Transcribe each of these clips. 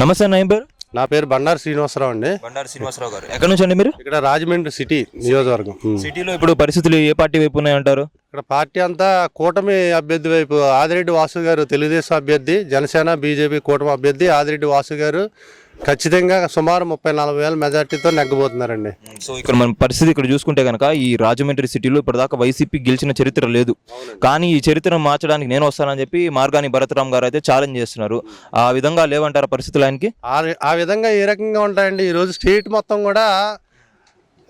నమస్తే ఏం పేరు? నా పేరు బండారు శ్రీనివాసరావు అండి. బండారు శ్రీనివాసరావు గారు. ఎక్కడి నుంచి అండి మీరు? ఇక్కడ రాజమండ్రి సిటీ నియోజకవర్గం. సిటీలో ఇప్పుడు పరిస్థితులు ఏ పార్టీ వైపు ఉన్నాయంటారు? ఇక్కడ పార్టీ అంతా కూటమి అభ్యర్థి వైపు ఆదిరెడ్డి వాసు గారు తెలుగుదేశం అభ్యర్థి జనసేన బీజేపీ కూటమి అభ్యర్థి ఆదిరెడ్డి వాసు గారు ఖచ్చితంగా సుమారు ముప్పై నలభై వేల మెజార్టీతో నెగ్గబోతున్నారండి. సో ఇక్కడ మన పరిస్థితి ఇక్కడ చూసుకుంటే కనుక ఈ రాజమండ్రి సిటీలో ఇప్పటిదాకా వైసీపీ గెలిచిన చరిత్ర లేదు. కానీ ఈ చరిత్రను మార్చడానికి నేను వస్తానని చెప్పి మార్గాని భరతరామ్ గారు అయితే ఛాలెంజ్ చేస్తున్నారు. ఆ విధంగా లేవంటారా పరిస్థితులు ఆయనకి? ఆ ఆ విధంగా ఏ రకంగా ఉంటాయండి? ఈరోజు స్టేట్ మొత్తం కూడా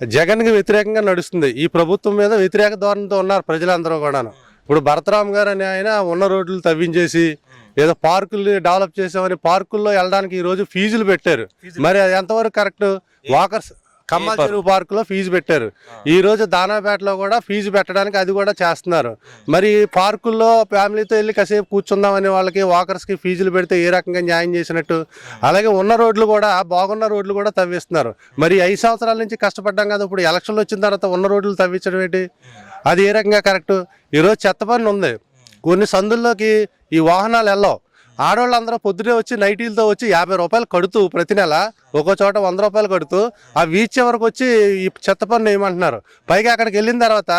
జగన్కి వ్యతిరేకంగా నడుస్తుంది. ఈ ప్రభుత్వం మీద వ్యతిరేక ధోరణితో ఉన్నారు ప్రజలందరూ కూడాను. ఇప్పుడు భరతరామ్ గారు అనే ఆయన ఉన్న రోడ్లు తవ్వించేసి ఏదో పార్కులు డెవలప్ చేసామని పార్కుల్లో వెళ్ళడానికి ఈ రోజు ఫీజులు పెట్టారు. మరి అది ఎంతవరకు కరెక్ట్? వాకర్స్ కమ్మల చెరువు పార్కులో ఫీజు పెట్టారు. ఈ రోజు దానాపేటలో కూడా ఫీజు పెట్టడానికి అది కూడా చేస్తున్నారు. మరి పార్కుల్లో ఫ్యామిలీతో వెళ్ళి కాసేపు కూర్చుందామని వాళ్ళకి వాకర్స్కి ఫీజులు పెడితే ఏ రకంగా న్యాయం చేసినట్టు. అలాగే ఉన్న రోడ్లు కూడా బాగున్న రోడ్లు కూడా తవ్విస్తున్నారు. మరి ఐదు సంవత్సరాల నుంచి కష్టపడ్డాం కదా ఇప్పుడు ఎలక్షన్లు వచ్చిన తర్వాత ఉన్న రోడ్లు తవ్వించడం ఏంటి? అది ఏ రకంగా కరెక్ట్? ఈరోజు చెత్త పన్ను ఉంది. కొన్ని సందుల్లోకి ఈ వాహనాలు వెళ్ళవు. ఆడవాళ్ళందరూ పొద్దునే వచ్చి నైటీలతో వచ్చి యాభై రూపాయలు కడుతూ ప్రతి నెల ఒక్కో చోట వంద రూపాయలు కడుతూ ఆ వీచ్ వరకు వచ్చి ఈ చెత్త పన్ను వేయమంటున్నారు పైగా అక్కడికి వెళ్ళిన తర్వాత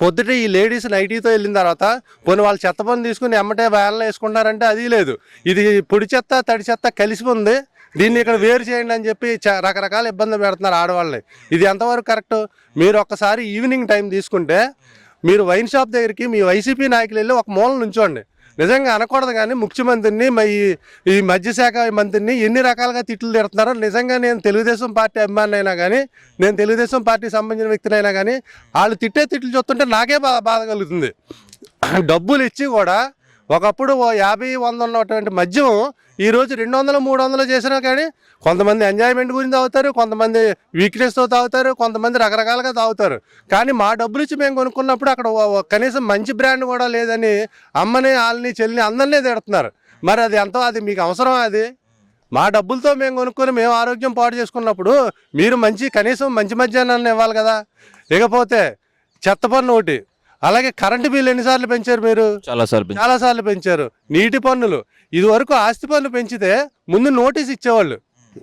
పొద్దుట ఈ లేడీస్ నైటీతో వెళ్ళిన తర్వాత పోనీ వాళ్ళు చెత్త పన్ను తీసుకుని ఎమ్మటే వ్యాన్లో వేసుకుంటున్నారంటే అది లేదు. ఇది పొడి చెత్త తడి చెత్త కలిసి ఉంది. దీన్ని ఇక్కడ వేరు చేయండి అని చెప్పి రకరకాల ఇబ్బందులు పెడుతున్నారు ఆడవాళ్ళని. ఇది ఎంతవరకు కరెక్ట్? మీరు ఒక్కసారి ఈవినింగ్ టైం తీసుకుంటే మీరు వైన్ షాప్ దగ్గరికి మీ వైసీపీ నాయకులు వెళ్ళి ఒక మూల నుంచోండి. నిజంగా అనకూడదు కానీ ముఖ్యమంత్రిని మా ఈ మధ్యశాఖ మంత్రిని ఎన్ని రకాలుగా తిట్లు తిడుతున్నారో నిజంగా నేను తెలుగుదేశం పార్టీ అభిమాని అయినా కానీ నేను తెలుగుదేశం పార్టీకి సంబంధించిన వ్యక్తినైనా కానీ వాళ్ళు తిట్టే తిట్లు చూస్తుంటే నాకే బా బాధ కలుగుతుంది. డబ్బులు ఇచ్చి కూడా ఒకప్పుడు ఓ యాభై వంద ఉన్నటువంటి మద్యం ఈరోజు రెండు వందలు మూడు వందలు చేసినా కానీ కొంతమంది ఎంజాయ్మెంట్ గురించి తాగుతారు కొంతమంది వీక్నెస్తో తాగుతారు కొంతమంది రకరకాలుగా తాగుతారు. కానీ మా డబ్బులు ఇచ్చి మేము కొనుక్కున్నప్పుడు అక్కడ ఓ- కనీసం మంచి బ్రాండ్ కూడా లేదని అమ్మని వాళ్ళని చెల్లిని అందరినీ తిడుతున్నారు. మరి అది ఎంతో అది మీకు అవసరం అది? మా డబ్బులతో మేము కొనుక్కొని మేము ఆరోగ్యం పాటు చేసుకున్నప్పుడు మీరు మంచి కనీసం మంచి మధ్యాహ్నాన్ని ఇవ్వాలి కదా. ఇకపోతే చెత్త పన్ను ఒకటి. అలాగే కరెంటు బిల్లు ఎన్నిసార్లు పెంచారు మీరు? చాలా సార్లు చాలా సార్లు పెంచారు. నీటి పన్నులు. ఇది వరకు ఆస్తి పన్ను పెంచితే ముందు నోటీస్ ఇచ్చేవాళ్ళు.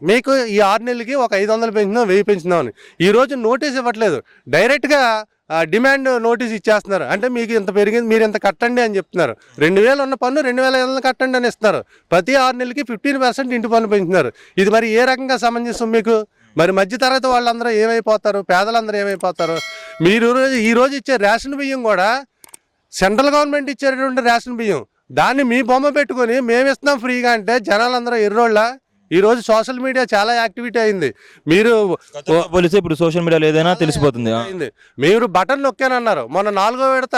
మీకు ఈ ఆరు నెలలకి ఒక ఐదు వందలు పెంచుదాం వెయ్యి పెంచుదాం అని. ఈ రోజు నోటీస్ ఇవ్వట్లేదు. డైరెక్ట్గా డిమాండ్ నోటీస్ ఇచ్చేస్తున్నారు. అంటే మీకు ఇంత పెరిగింది మీరు ఇంత కట్టండి అని చెప్తున్నారు. రెండు వేలు ఉన్న పన్ను రెండు వేల ఐదు వందలు కట్టండి అని ఇస్తున్నారు ప్రతి ఆరు నెలలకి ఫిఫ్టీన్ పర్సెంట్ ఇంటి పన్ను పెంచుతున్నారు. ఇది మరి ఏ రకంగా సమంజసం మీకు? మరి మధ్యతరగతి వాళ్ళందరూ ఏమైపోతారు? పేదలందరూ ఏమైపోతారు? మీరు ఈ రోజు ఇచ్చే రేషన్ బియ్యం కూడా సెంట్రల్ గవర్నమెంట్ ఇచ్చేటటువంటి రేషన్ బియ్యం. దాన్ని మీ బొమ్మ పెట్టుకొని మేము ఇస్తున్నాం ఫ్రీగా అంటే జనాలందరూ ఎర్రోళ్ళ. ఈ రోజు సోషల్ మీడియా చాలా యాక్టివిటీ అయింది. మీరు పోలిస్తే ఇప్పుడు సోషల్ మీడియాలో ఏదైనా తెలిసిపోతుంది. మీరు బటన్ నొక్కానన్నారు. మొన్న నాలుగో విడత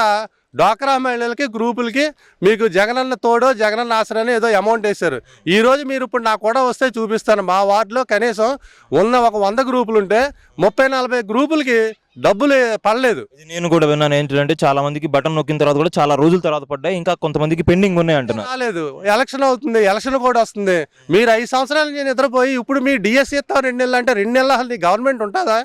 డ్వాక్రా మహిళలకి గ్రూపులకి మీకు జగనన్న తోడో జగనన్న ఆసరని ఏదో అమౌంట్ వేశారు. ఈ రోజు మీరు ఇప్పుడు నా కూడా వస్తే చూపిస్తాను. మా వార్డులో కనీసం ఉన్న ఒక వంద గ్రూపులు ఉంటే ముప్పై నలభై గ్రూపులకి డబ్బులు పడలేదు. ఇది నేను కూడా విన్నాను ఏంటంటే చాలా మందికి బటన్ నొక్కిన తర్వాత కూడా చాలా రోజుల తర్వాత పడ్డాయి. ఇంకా కొంతమందికి పెండింగ్ ఉన్నాయి అంటున్నారు. రాలేదు. ఎలక్షన్ అవుతుంది ఎలక్షన్ కూడా వస్తుంది. మీరు ఐదు సంవత్సరాల నుంచి నిద్రపోయి ఇప్పుడు మీ డిఎస్సీ ఇస్తాం రెండు నెలలు అంటే రెండు నెలలు అసలు గవర్నమెంట్ ఉంటుందా?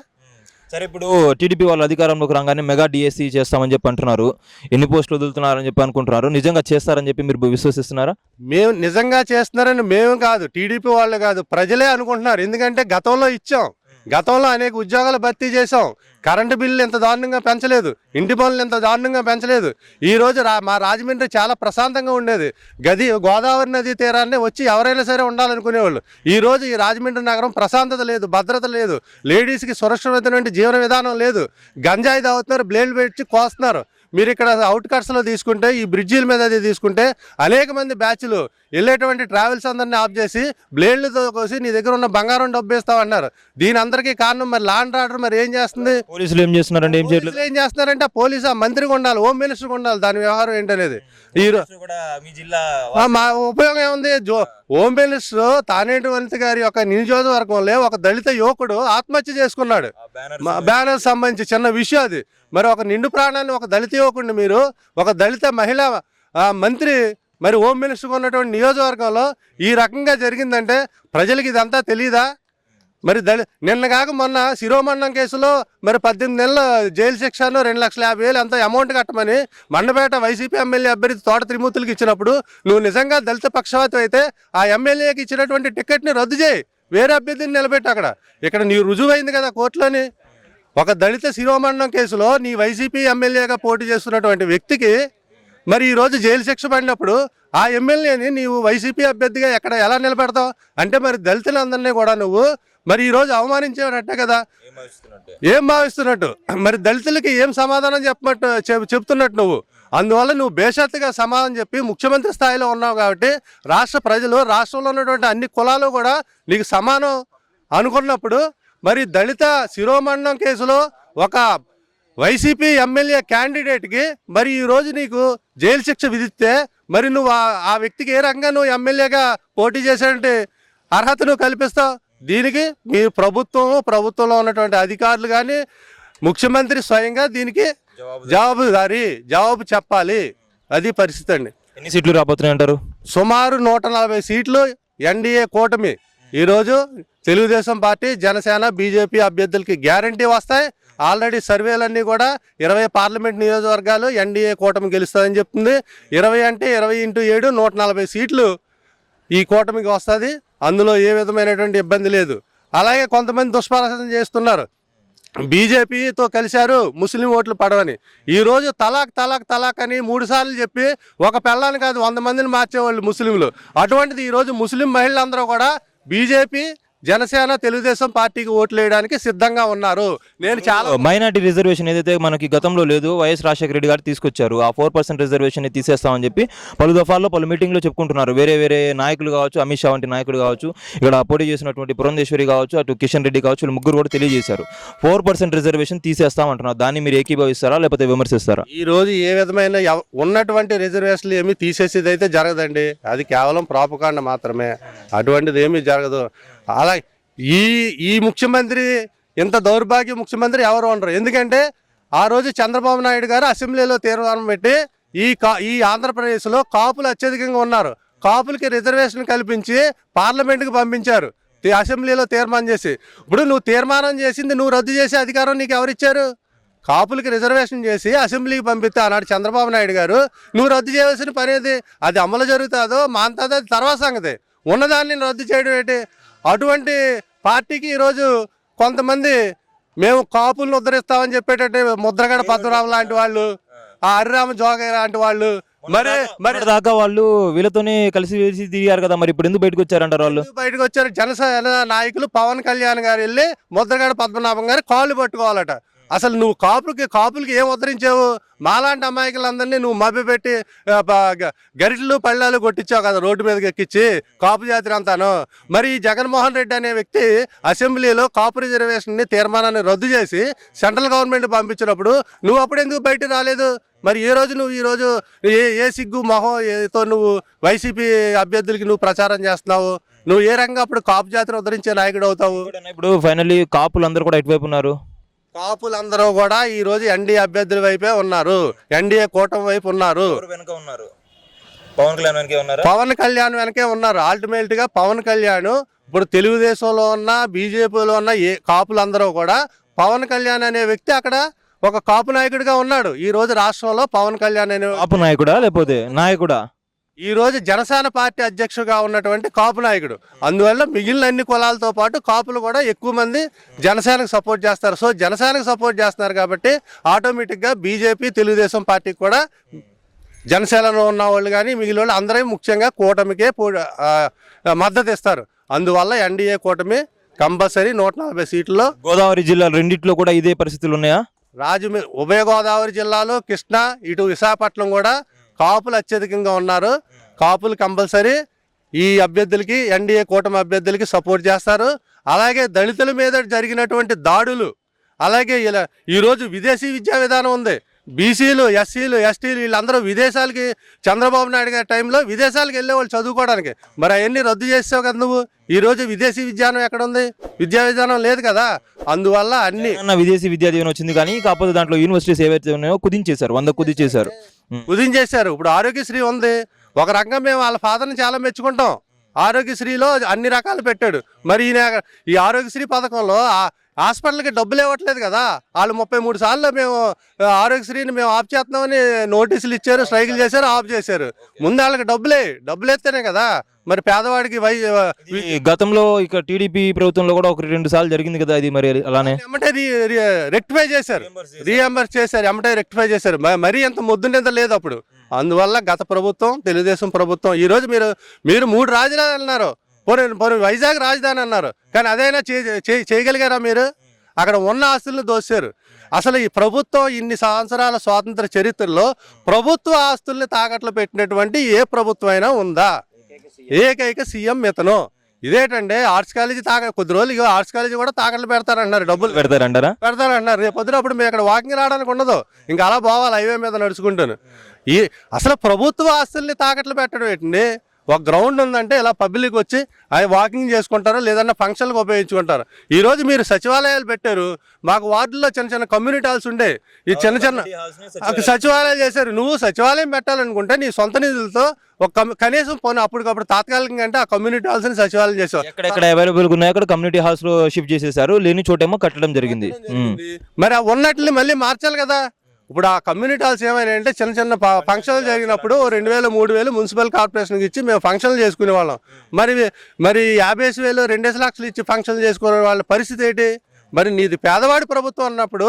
సరే ఇప్పుడు టీడీపీ వాళ్ళు అధికారంలోకి రాగానే మెగా డిఎస్సీ చేస్తామని చెప్పి అంటున్నారు. ఎన్ని పోస్టులు వదులుతున్నారని చెప్పి అనుకుంటున్నారు. నిజంగా చేస్తారని చెప్పి మీరు విశ్వసిస్తున్నారా? మేము నిజంగా చేస్తున్నారని మేము కాదు టీడీపీ వాళ్ళు కాదు ప్రజలే అనుకుంటున్నారు. ఎందుకంటే గతంలో ఇచ్చాం. గతంలో అనేక ఉద్యోగాలు భర్తీ చేసాం కరెంటు బిల్లు ఇంత దారుణంగా పెంచలేదు. ఇంటి పనులు ఇంత దారుణంగా పెంచలేదు. ఈరోజు రా మా రాజమండ్రి చాలా ప్రశాంతంగా ఉండేది. గది గోదావరి నది తీరాన్ని వచ్చి ఎవరైనా సరే ఉండాలనుకునేవాళ్ళు. ఈరోజు ఈ రాజమండ్రి నగరం ప్రశాంతత లేదు భద్రత లేదు. లేడీస్కి సురక్షితమైనటువంటి జీవన విధానం లేదు. గంజాయి తాగుతున్నారు బ్లేడ్ పెట్టి కోస్తున్నారు. మీరు ఇక్కడ అవుట్ కట్స్లో తీసుకుంటే ఈ బ్రిడ్జీల మీద అది తీసుకుంటే అనేక మంది బ్యాచ్లు వెళ్ళేటువంటి ట్రావెల్స్ అందరినీ ఆఫ్ చేసి బ్లేడ్లతో కోసి నీ దగ్గర ఉన్న బంగారం డబ్బు ఇస్తామన్నారు దీని అందరికీ కారణం మరి లాండ్ ఆర్డర్ మరి ఏం చేస్తుంది? పోలీసులు ఏం చేస్తున్నారంటే ఏం పోలీసులు ఏం చేస్తున్నారంటే ఆ పోలీసు ఆ మంత్రికి ఉండాలి హోమ్ మినిస్టర్కి ఉండాలి దాని వ్యవహారం ఏంటనేది. ఈ మీ ఉపయోగం ఏముంది? జో హోమ్ మినిస్టర్ తానేటి వనిత గారి యొక్క నియోజకవర్గంలో ఒక దళిత యువకుడు ఆత్మహత్య చేసుకున్నాడు. బ్యానర్ సంబంధించి చిన్న విషయం అది. మరి ఒక నిండు ప్రాణాన్ని ఒక దళిత యువకుడిని మీరు ఒక దళిత మహిళ మంత్రి మరి హోమ్ మినిస్టర్గా ఉన్నటువంటి నియోజకవర్గంలో ఈ రకంగా జరిగిందంటే ప్రజలకి ఇదంతా తెలియదా మరి దళి నిన్న కాక మొన్న శిరోమన్నం కేసులో మరి పద్దెనిమిది నెలల జైలు శిక్షను రెండు లక్షల యాభై వేలు అంత అమౌంట్ కట్టమని మండపేట వైసీపీ ఎమ్మెల్యే అభ్యర్థి తోట త్రిమూర్తులకు ఇచ్చినప్పుడు నువ్వు నిజంగా దళిత పక్షవాతం అయితే ఆ ఎమ్మెల్యేకి ఇచ్చినటువంటి టికెట్ని రద్దు చేయి. వేరే అభ్యర్థిని నిలబెట్టి అక్కడ. ఇక్కడ నీ రుజువైంది కదా కోర్టులోని. ఒక దళిత శిరోమండలం కేసులో నీ వైసీపీ ఎమ్మెల్యేగా పోటీ చేస్తున్నటువంటి వ్యక్తికి మరి ఈరోజు జైలు శిక్ష పడినప్పుడు ఆ ఎమ్మెల్యేని నీవు వైసీపీ అభ్యర్థిగా ఎక్కడ ఎలా నిలబెడతావు? అంటే మరి దళితులందరినీ కూడా నువ్వు మరి ఈరోజు రోజు కదా? ఏం భావిస్తున్నట్టు? మరి దళితులకి ఏం సమాధానం చెప్పమట్టు చెప్తున్నట్టు నువ్వు? అందువల్ల నువ్వు బేషత్తుగా సమాధానం చెప్పి ముఖ్యమంత్రి స్థాయిలో ఉన్నావు కాబట్టి రాష్ట్ర ప్రజలు రాష్ట్రంలో ఉన్నటువంటి అన్ని కులాలు కూడా నీకు సమానం అనుకున్నప్పుడు మరి దళిత శిరోమండలం కేసులో ఒక వైసీపీ ఎమ్మెల్యే క్యాండిడేట్కి మరి ఈ రోజు నీకు జైలు శిక్ష విధిస్తే మరి నువ్వు ఆ- వ్యక్తికి ఏ రకంగా నువ్వు ఎమ్మెల్యేగా పోటీ చేసేటువంటి అర్హత నువ్వు కల్పిస్తావు? దీనికి మీ ప్రభుత్వం ప్రభుత్వంలో ఉన్నటువంటి అధికారులు కానీ ముఖ్యమంత్రి స్వయంగా దీనికి జవాబుదారి. జవాబు చెప్పాలి. అది పరిస్థితి అండి. ఎన్ని సీట్లు రాబోతున్నాయి అంటారు సుమారు నూట నలభై సీట్లు ఎన్డీఏ కూటమి ఈరోజు తెలుగుదేశం పార్టీ జనసేన బీజేపీ అభ్యర్థులకి గ్యారంటీ వస్తాయి. ఆల్రెడీ సర్వేలన్నీ కూడా ఇరవై పార్లమెంట్ నియోజకవర్గాలు ఎన్డీఏ కూటమి గెలుస్తుందని చెప్తుంది. ఇరవై అంటే ఇరవై ఇంటూ ఏడు నూట నలభై సీట్లు ఈ కూటమికి వస్తుంది. అందులో ఏ విధమైనటువంటి ఇబ్బంది లేదు. అలాగే కొంతమంది దుష్ప్రచారం చేస్తున్నారు. బీజేపీతో కలిశారు ముస్లిం ఓట్లు పడవని. ఈరోజు తలాక్ తలాక్ తలాక్ అని మూడు సార్లు చెప్పి ఒక పెళ్ళాన్ని కాదు వంద మందిని మార్చేవాళ్ళు ముస్లింలు. అటువంటిది ఈరోజు ముస్లిం మహిళలందరూ కూడా బీజేపీ జనసేన తెలుగుదేశం పార్టీకి ఓట్లు వేయడానికి సిద్ధంగా ఉన్నారు. నేను చాలా మైనార్టీ రిజర్వేషన్ ఏదైతే మనకి గతంలో లేదు వైఎస్ రాజశేఖర రెడ్డి గారు తీసుకొచ్చారు. ఆ ఫోర్ పర్సెంట్ రిజర్వేషన్ తీసేస్తామని చెప్పి పలు దఫాల్లో పలు మీటింగ్లో చెప్పుకుంటున్నారు. వేరే వేరే నాయకులు కావచ్చు అమిత్ షా వంటి నాయకులు కావచ్చు ఇక్కడ పోటీ చేసినటువంటి పురంధేశ్వరి కావచ్చు అటు కిషన్ రెడ్డి కావచ్చు ముగ్గురు కూడా తెలియజేశారు. ఫోర్ పర్సెంట్ రిజర్వేషన్ తీసేస్తామంటున్నారు. దాన్ని మీరు ఏకీభవిస్తారా లేకపోతే విమర్శిస్తారా? ఈ రోజు ఏ విధమైన ఉన్నటువంటి రిజర్వేషన్లు ఏమీ తీసేసేది అయితే జరగదండి. అది కేవలం ప్రాపకాండ మాత్రమే. అటువంటిది ఏమీ జరగదు. అలా ఈ ఈ ముఖ్యమంత్రి ఇంత దౌర్భాగ్య ముఖ్యమంత్రి ఎవరు ఉండరు. ఎందుకంటే ఆ రోజు చంద్రబాబు నాయుడు గారు అసెంబ్లీలో తీర్మానం పెట్టి ఈ కా ఈ ఆంధ్రప్రదేశ్లో కాపులు అత్యధికంగా ఉన్నారు. కాపులకి రిజర్వేషన్ కల్పించి పార్లమెంట్కి పంపించారు. ఈ అసెంబ్లీలో తీర్మానం చేసి. ఇప్పుడు నువ్వు తీర్మానం చేసింది నువ్వు రద్దు చేసే అధికారం నీకు ఎవరిచ్చారు కాపులకి రిజర్వేషన్ చేసి అసెంబ్లీకి పంపిస్తే ఆనాడు చంద్రబాబు నాయుడు గారు నువ్వు రద్దు చేయవలసిన పని అది అమలు జరుగుతుందో మాంతాదో తర్వాత సంగతి. ఉన్నదాన్ని రద్దు చేయడం ఏంటి? అటువంటి పార్టీకి ఈరోజు కొంతమంది మేము కాపులను ఉద్ధరిస్తామని చెప్పేటట్టు ముద్రగడ పద్మరావు లాంటి వాళ్ళు ఆ హరిరామ జోగయ్య లాంటి వాళ్ళు మరి మరి దాకా వాళ్ళు వీళ్ళతోనే కలిసి వేసి తిరిగారు కదా మరి ఇప్పుడు ఎందుకు బయటకు వచ్చారంటారు వాళ్ళు? బయటకు వచ్చారు? జనసేన నాయకులు పవన్ కళ్యాణ్ గారు వెళ్ళి ముద్రగడ పద్మనాభం గారు కాళ్ళు పట్టుకోవాలట. అసలు నువ్వు కాపులకి కాపులకి ఏం ఉద్ధరించావు? మాలాంటి అమాయకులందరినీ నువ్వు మభ్యపెట్టి గరిటలు పళ్ళాలు కొట్టించావు కదా రోడ్డు మీదకి ఎక్కించి కాపు జాతి అంతాను. మరి ఈ జగన్మోహన్ రెడ్డి అనే వ్యక్తి అసెంబ్లీలో కాపు రిజర్వేషన్ తీర్మానాన్ని రద్దు చేసి సెంట్రల్ గవర్నమెంట్ పంపించినప్పుడు నువ్వు అప్పుడు ఎందుకు బయట రాలేదు? మరి ఏ రోజు నువ్వు ఈరోజు ఏ ఏ సిగ్గు మొహం ఏతో నువ్వు వైసీపీ అభ్యర్థులకి నువ్వు ప్రచారం చేస్తున్నావు? నువ్వు ఏ రంగం అప్పుడు కాపు జాతిని ఉద్ధరించే నాయకుడు అవుతావు? ఇప్పుడు ఫైనల్లీ కాపులు అందరూ కూడా ఎటువైపు ఉన్నారు? కాపులందరూ కూడా ఈ రోజు ఎన్డీఏ అభ్యర్థుల వైపే ఉన్నారు. ఎన్డీఏ కూటమి వైపు ఉన్నారు. వెనక ఉన్నారు? పవన్ కళ్యాణ్ వెనకే ఉన్నారా? పవన్ కళ్యాణ్ వెనకే ఉన్నారు. అల్టిమేట్గా పవన్ కళ్యాణ్ ఇప్పుడు తెలుగుదేశంలో ఉన్న బీజేపీలో ఉన్న ఏ కాపులందరూ కూడా పవన్ కళ్యాణ్ అనే వ్యక్తి అక్కడ ఒక కాపు నాయకుడిగా ఉన్నాడు. ఈ రోజు రాష్ట్రంలో పవన్ కళ్యాణ్ అనే కాపు నాయకుడా లేకపోతే నాయకుడా? ఈ రోజు జనసేన పార్టీ అధ్యక్షుగా ఉన్నటువంటి కాపు నాయకుడు. అందువల్ల మిగిలిన అన్ని కులాలతో పాటు కాపులు కూడా ఎక్కువ మంది జనసేనకు సపోర్ట్ చేస్తారు. సో జనసేనకు సపోర్ట్ చేస్తున్నారు కాబట్టి ఆటోమేటిక్గా బీజేపీ తెలుగుదేశం పార్టీకి కూడా జనసేనలో ఉన్న వాళ్ళు కానీ మిగిలిన వాళ్ళు అందరూ ముఖ్యంగా కూటమికే మద్దతు ఇస్తారు. అందువల్ల ఎన్డీఏ కూటమి కంపల్సరీ నూట నలభై సీట్లలో గోదావరి జిల్లా రెండిట్లో కూడా ఇదే పరిస్థితులు ఉన్నాయా? రాజమే ఉభయ గోదావరి జిల్లాలో కృష్ణా ఇటు విశాఖపట్నం కూడా కాపులు అత్యధికంగా ఉన్నారు. కాపులు కంపల్సరీ ఈ అభ్యర్థులకి ఎన్డీఏ కూటమి అభ్యర్థులకి సపోర్ట్ చేస్తారు. అలాగే దళితుల మీద జరిగినటువంటి దాడులు అలాగే ఇలా ఈరోజు విదేశీ విద్యా విధానం ఉంది. బీసీలు ఎస్సీలు ఎస్టీలు వీళ్ళందరూ విదేశాలకి చంద్రబాబు నాయుడు గారి టైంలో విదేశాలకు వెళ్ళేవాళ్ళు చదువుకోవడానికి. మరి అవన్నీ రద్దు చేసావు కదా నువ్వు? ఈరోజు విదేశీ విజ్ఞానం ఎక్కడ ఉంది? విద్యా విధానం లేదు కదా. అందువల్ల అన్ని విదేశీ విద్యా దీవెన వచ్చింది కానీ కాకపోతే దాంట్లో యూనివర్సిటీస్ ఏవైతే ఉన్నాయో కుదించేశారు వంద కుదించేశారు. ఉదయం చేశారు ఇప్పుడు ఆరోగ్యశ్రీ ఉంది. ఒక రకంగా మేము వాళ్ళ ఫాదర్ని చాలా మెచ్చుకుంటాం. ఆరోగ్యశ్రీలో అన్ని రకాలు పెట్టాడు. మరి ఈయన ఈ ఆరోగ్యశ్రీ పథకంలో హాస్పిటల్కి డబ్బులు ఇవ్వట్లేదు కదా. వాళ్ళు ముప్పై మూడు సార్లు మేము ఆరోగ్యశ్రీని మేము ఆఫ్ చేస్తున్నామని నోటీసులు ఇచ్చారు స్ట్రైకులు చేశారు ఆఫ్ చేశారు. ముందు వాళ్ళకి డబ్బులే డబ్బులు ఎత్తేనే కదా. మరి పేదవాడికి వై గతంలో ఇక టీడీపీ ప్రభుత్వంలో కూడా ఒక రెండు సార్లు జరిగింది కదా అది మరి అలానే? ఎమ్మటే రెక్టిఫై చేశారు. రీఎంబర్స్ చేశారు ఎమ్మటే రెక్టిఫై చేశారు. మరీ ఎంత ముద్దునింత లేదు అప్పుడు. అందువల్ల గత ప్రభుత్వం తెలుగుదేశం ప్రభుత్వం ఈ రోజు మీరు మీరు మూడు రాజధానులు అన్నారు. పోనీ వైజాగ్ రాజధాని అన్నారు. కానీ అదైనా చేయగలిగారా మీరు? అక్కడ ఉన్న ఆస్తులను దోశారు. అసలు ఈ ప్రభుత్వం ఇన్ని సంవత్సరాల స్వాతంత్ర చరిత్రలో ప్రభుత్వ ఆస్తుల్ని తాకట్లు పెట్టినటువంటి ఏ ప్రభుత్వం అయినా ఉందా? ఏకైక సీఎం ఇతను. ఇదేటండి ఆర్ట్స్ కాలేజీ తాక కొద్ది రోజులు ఆర్ట్స్ కాలేజీ కూడా తాకట్లు పెడతారంటున్నారు డబ్బులు. పెడతారంటారా? పెడతారంటున్నారు. రేపు పొద్దున అప్పుడు మేము ఇక్కడ వాకింగ్ రావడానికి ఉండదు. ఇంకా అలా పోవాలి హైవే మీద నడుచుకుంటాను. ఈ అసలు ప్రభుత్వ ఆస్తుల్ని తాకట్లు పెట్టడం ఏంటండి? ఒక గ్రౌండ్ ఉందంటే ఇలా పబ్లిక్ వచ్చి అవి వాకింగ్ చేసుకుంటారు లేదన్నా ఫంక్షన్లకు ఉపయోగించుకుంటారు? ఈ రోజు మీరు సచివాలయాలు పెట్టారు మాకు వార్డుల్లో చిన్న చిన్న కమ్యూనిటీ హాల్స్ ఉండే. ఈ చిన్న చిన్న ఒక సచివాలయం. చేశారు. నువ్వు సచివాలయం పెట్టాలనుకుంటే నీ సొంత నిధులతో ఒక కనీసం పోనీ అప్పటికప్పుడు తాత్కాలికంగా అంటే ఆ కమ్యూనిటీ హాల్స్ని సచివాలయం చేసావు ఎక్కడెక్కడ అవైలబుల్ ఉన్నాయో అక్కడ కమ్యూనిటీ హాల్స్లో షిఫ్ట్ చేసేసారు లేని చోటేమో కట్టడం జరిగింది. మరి ఆ ఉన్నట్లు మళ్ళీ మార్చాలి కదా. ఇప్పుడు ఆ కమ్యూనిటీ హాల్స్ ఏమైనా అంటే చిన్న చిన్న ఫంక్షన్లు జరిగినప్పుడు రెండు వేలు మూడు వేలు మున్సిపల్ కార్పొరేషన్కి ఇచ్చి మేము ఫంక్షన్లు చేసుకునే వాళ్ళం. మరి మరి యాభై వేలు రెండేసి లక్షలు ఇచ్చి ఫంక్షన్లు చేసుకునే వాళ్ళ పరిస్థితి ఏంటి? మరి నీది పేదవాడి ప్రభుత్వం అన్నప్పుడు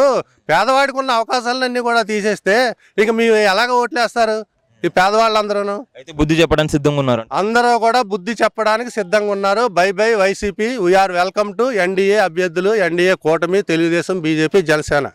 పేదవాడికి ఉన్న అవకాశాలన్నీ కూడా తీసేస్తే ఇక మేము ఎలాగ ఓట్లేస్తారు? ఈ పేదవాళ్ళందరూ అయితే బుద్ధి చెప్పడానికి సిద్ధంగా ఉన్నారు. అందరూ కూడా బుద్ధి చెప్పడానికి సిద్ధంగా ఉన్నారు. Bye bye YCP we are welcome to NDA అభ్యర్థులు ఎన్డీఏ కూటమి తెలుగుదేశం బీజేపీ జనసేన.